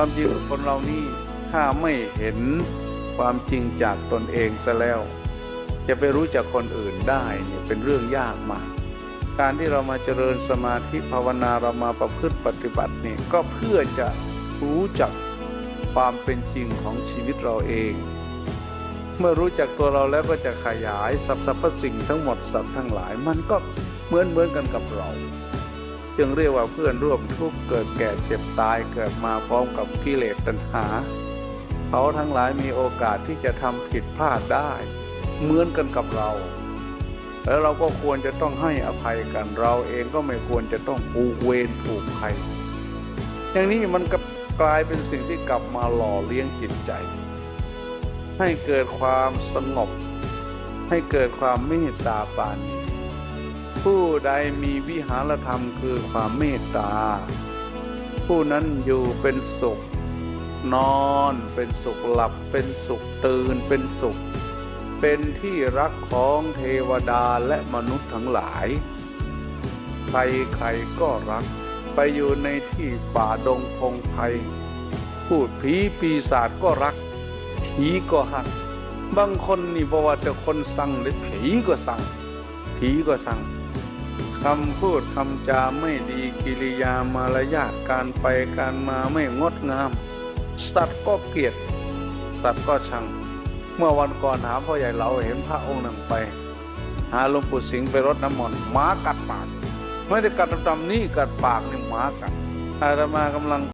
ความจริงคนเรานี่ถ้าไม่เห็นความจริงจากตนเองซะแล้ว จะไปรู้จักคนอื่นได้เนี่ยเป็นเรื่องยากมาก การที่เรามาเจริญสมาธิภาวนาเรามาประพฤติปฏิบัตินี่ก็เพื่อจะรู้จักความเป็นจริงของชีวิตเราเอง เมื่อรู้จักตัวเราแล้วก็จะขยายสรรพสิ่งทั้งหมดสัตว์ทั้งหลาย มันก็เหมือนเหมือนกันกับเรา จึงเรียกว่าเพื่อนร่วมทุกข์เกิดแก่เจ็บตายเกิดมาพร้อมกับกิเลสตัณหา เขาทั้งหลายมีโอกาสที่จะทำผิดพลาดได้ เหมือนกันกับเรา แล้วเราก็ควรจะต้องให้อภัยกันเราเองก็ไม่ควรจะต้องผูกเวรผูกภัยอย่างนี้มันก็กลายเป็นสิ่งที่กลับมาหล่อเลี้ยงจิตใจ ให้เกิดความสงบ ให้เกิดความเมตตาปานี ผู้ใดมีวิหารธรรมคือความเมตตา ผู้นั้นอยู่เป็นสุข นอนเป็นสุขหลับเป็นสุขตื่นเป็นสุข เป็นที่รักของเทวดาและมนุษย์ทั้งหลาย ใครใครก็รัก ไปอยู่ในที่ป่าดงพงไพพูดผีปีศาจก็รัก ผีก็หัก บางคนนี่บอกว่าจะคนสั่งหรือผีก็สั่ง ผีก็สั่งคำพูดคำจาไม่ดีกิริยามารยาทการไปการมาไม่งดงาม สัตว์ก็เกลียด สัตว์ก็ชัง เมื่อวันก่อนหาพ่อใหญ่เราเห็นพระองค์หนึ่งไป หาหลวงปู่สิงห์ไปรดน้ำมนต์หมากัดปาก ไม่ได้กัดดำๆนี่กัดปากนี่หมากัดอาตมากำลัง